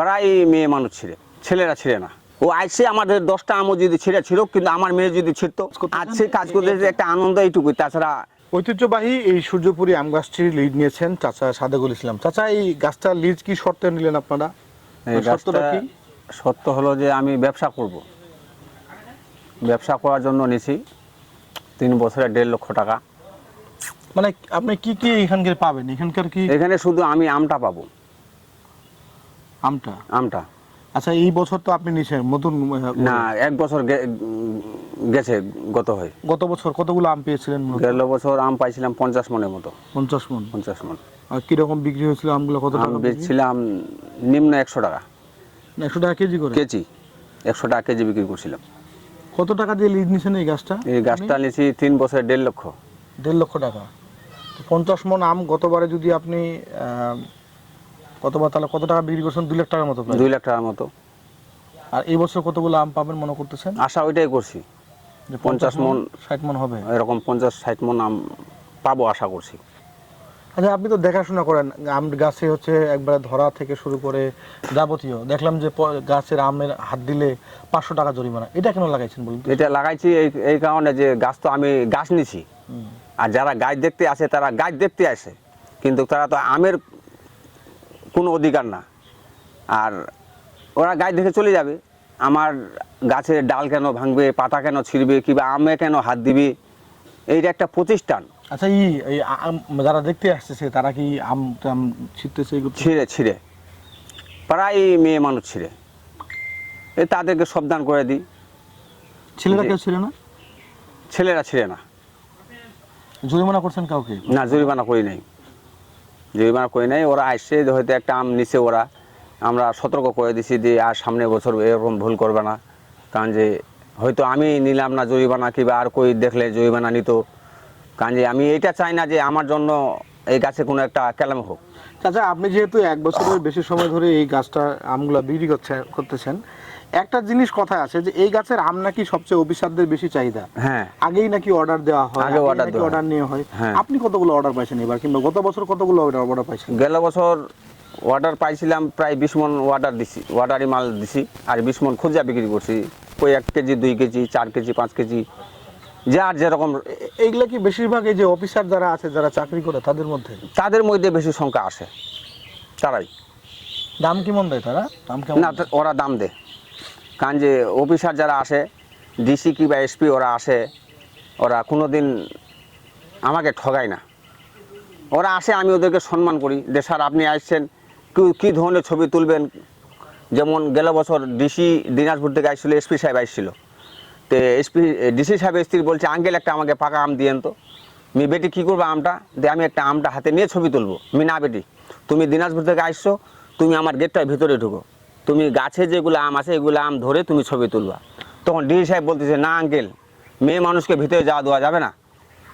প্রায় মেয়ে মানুষ ছিঁড়ে ছেলেরা ছিঁড়ে না। ও আইসে আমাদের দশটা আমও যদি ছেড়ে ছিল কিন্তু আমার মেয়ে যদি ছিঁড়তো আজকে কাজ করতে যে একটা আনন্দ এইটুকুই তাছাড়া ঐতিহ্যবাহী এই সূর্যপুরী আম গাছটির লিড নিয়েছেন চাচা সাদেকুল ইসলাম। চাচা এই গাছটার লিজ কি শর্তে নিলেন আপনারা? মানে শর্তটা কি? সত্য হলো যে আমি ব্যবসা করব। ব্যবসা করার জন্য নিছি তিন বছরে দেড় লক্ষ টাকা। মানে আপনি কি কি এখানকার পাবেন? এখানকার কি? এখানে শুধু আমি আমটা পাবো। আমটা? আমটা। আচ্ছা এই বছর তো আপনি নিছেন নতুন না এক বছর গেছে গত হয়। গত বছর কতগুলো আম পেয়েছিলেন? গেল বছর আম পাইছিলাম পঞ্চাশ মনের মতো। পঞ্চাশ মন। পঞ্চাশ মন। আর কীরকম বিক্রি হয়েছিল আমগুলো? কত টাকা বেচছিলাম নিম্ন একশো টাকা। একশো টাকা কেজি করে? কেজি। একশো টাকা কেজি বিক্রি করছিলাম। কত টাকা দিয়ে লিজ নিছেন এই গাছটা? এই গাছটা নিয়েছি তিন বছরে দেড় লক্ষ। দেড় লক্ষ টাকা। পঞ্চাশ মন আম গতবারে যদি আপনি আহ, গতবার তাহলে কত টাকা বিক্রি করছেন? দুই লাখ টাকার মতো দুই লাখ টাকার মতো। আর এই বছর কতগুলো আম পাবেন মনে করতেছেন? আশা ওইটাই করছি। যে পঞ্চাশ মন ষাট মন হবে? এরকম পঞ্চাশ ষাট মন আম পাবো আশা করছি। আচ্ছা আপনি তো দেখাশোনা করেন। আম গাছে হচ্ছে একবারে ধরা থেকে শুরু করে যাবতীয়। দেখলাম যে প- গাছের আমের হাত দিলে পাঁচশো টাকা জরিমানা। এটা কেন লাগাইছেন বলুন তো? এটা লাগাইছি এই এই কারণে যে গাছ তো আমি গাছ নিছি। আর যারা গাছ দেখতে আসে তারা গাছ দেখতে আসে। কিন্তু তারা তো আমের কোনো অধিকার না। আর ওরা গায়ে দেখে চলে যাবে। আমার গাছের ডাল কেন ভাঙবে পাতা কেন ছিঁড়বে কিংবা আমে কেন হাত দিবে এইটা একটা প্রতিষ্ঠান। আচ্ছা ই এই আম যারা দেখতে আসতেছে তারা কি আম টাম এগুলো ছিঁড়ে ছিঁড়ে। প্রায় মেয়ে মানুষ ছিঁড়ে। এই তাদেরকে সাবধান করে দিই। ছেলেরা কেউ ছিল না? ছেলেরা ছিঁড়ে না। জরিমানা করছেন কাউকে? না জরিমানা করি নাই। জরিমানা করি নাই ওরা আসছে হয়তো একটা আম নিছে ওরা। আমরা সতর্ক করে দিছি যে আর সামনে বছর এরকম ভুল করবে না। কারণ যে হয়তো আমি নিলাম না জরিমানা, কিংবা আর কই দেখলে জরিমানা নিত। কারণ যে আমি এটা চাই না যে আমার জন্য এই গাছে কোনো একটা ক্যালাম হোক। চাচা আপনি যেহেতু এক বছরের বেশি সময় ধরে এই গাছটা আমগুলা বিক্রি করছে, করতেছেন একটা জিনিস কথায় আছে যে এই গাছের আম নাকি সবচেয়ে অফিসারদের বেশি চাহিদা। হ্যাঁ। আগেই নাকি অর্ডার দেওয়া হয় আগে অর্ডার দেওয়া অর্ডার নেওয়া হয়। হ্যাঁ। আপনি কতগুলো অর্ডার পাইছেন এবার? কিংবা গত বছর কতগুলো অর্ডার অর্ডার পাইছেন? গেল বছর অর্ডার পাইছিলাম প্রায় বিশ মন অর্ডার দিছি অর্ডারই মাল দিছি আর বিশ মন খুচরা বিক্রি করছি। কই এক কেজি দুই কেজি চার কেজি পাঁচ কেজি যার যেরকম এইগুলা কি বেশিরভাগ এই যে অফিসার যারা আছে যারা চাকরি করে তাদের মধ্যে? তাদের মধ্যে বেশি সংখ্যা আসে তারাই। দাম কেমন দেয় তারা? দাম কেমন? না ওরা দাম দেয়। কারণ যে অফিসার যারা আসে ডিসি কি বা এসপি ওরা আসে, ওরা কোনো দিন আমাকে ঠগায় না। ওরা আসে, আমি ওদেরকে সম্মান করি। যে স্যার, আপনি আসছেন, কি ধরনের ছবি তুলবেন? যেমন গেল বছর ডিসি দিনাজপুর থেকে আসছিল এসপি সাহেব আসছিল। তো এসপি ডিসি সাহেবের স্ত্রী বলছে, আঙ্কেল, একটা আমাকে পাকা আম দিয়েন তো। মি বেটি কী করব আমটা? যে আমি একটা আমটা হাতে নিয়ে ছবি তুলবো। মি না বেটি, তুমি দিনাজপুর থেকে আসছো, তুমি আমার গেটটার ভিতরে ঢুকো। তুমি গাছে যেগুলো আম আছে, এগুলো আম ধরে তুমি ছবি তুলবা। তখন ডিজি সাহেব বলতেছে, না আঙ্কেল, মেয়ে মানুষকে ভিতরে যাওয়া দেওয়া যাবে না।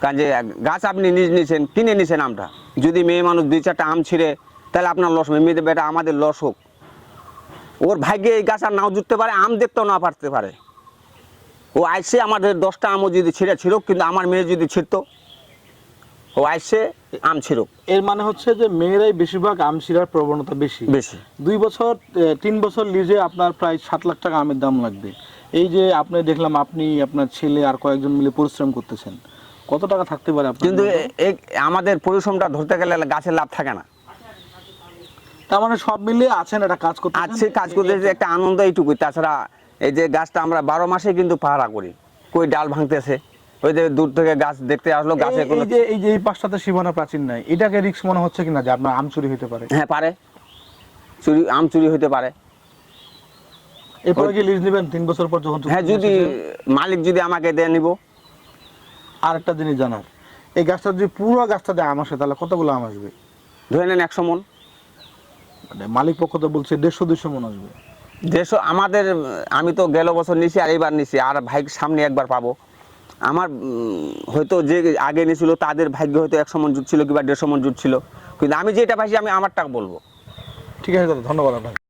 কারণ যে গাছ আপনি নিজ নিছেন, কিনে নিছেন আমটা। যদি মেয়ে মানুষ দুই চারটা আম ছিঁড়ে, তাহলে আপনার লস মেয়েদের বেটা আমাদের লস হোক। ওর ভাগ্যে এই গাছ আর নাও জুটতে পারে, আম দেখতেও না পারতে পারে। ও আইসে আমাদের দশটা আমও যদি ছিঁড়ে ছিঁড়ুক, কিন্তু আমার মেয়ে যদি ছিঁড়তো ও আইসে আম ছিঁড়ুক এর মানে হচ্ছে যে মেয়েরাই বেশিরভাগ আম ছিঁড়ার প্রবণতা বেশি। বেশি। দুই বছর তিন বছর লিজে আপনার প্রায় সাত লাখ টাকা আমের দাম লাগবে। এই যে আপনি দেখলাম আপনি আপনার ছেলে আর কয়েকজন মিলে পরিশ্রম করতেছেন। কত টাকা থাকতে পারে কিন্তু আমাদের পরিশ্রমটা ধরতে গেলে গাছের লাভ থাকে না। তার মানে সব মিলিয়ে আছেন একটা কাজ করতে আছে কাজ করতে একটা আনন্দ এইটুকুই। তাছাড়া এই যে গাছটা আমরা বারো মাসে কিন্তু পাহারা করি। কই ডাল ভাঙতেছে। ওই যে দূর থেকে গাছ দেখতে আসলো গাছে কোনো এই যে এই যে এই পাঁচটাতে সীমানা প্রাচীন নাই এটাকে রিস্ক মনে হচ্ছে কিনা যে আপনার আম চুরি হতে পারে? হ্যাঁ পারে। চুরি আম চুরি হতে পারে। এরপরে কি লিজ নেবেন তিন বছর পর যখন হ্যাঁ যদি মালিক যদি আমাকে দেয় নিব? আর একটা জিনিস জানার এই গাছটা যদি পুরো গাছটা দেয় আম আসে তাহলে কতগুলো আম আসবে? ধরে নেন একশো মন। মানে মালিক পক্ষ তো বলছে দেড়শো দুইশো মন আসবে। দেড়শো আমাদের আমি তো গেল বছর নিছি আর এবার নিছি আর ভাই সামনে একবার পাবো। আমার হয়তো যে আগে এনেছিল, তাদের ভাগ্য হয়তো একশো মন জুট ছিল কিংবা দেড়শো মন জুট ছিল। কিন্তু আমি যেটা পাইছি, আমি আমারটা বলব। ঠিক আছে দাদা, ধন্যবাদ আপনাকে।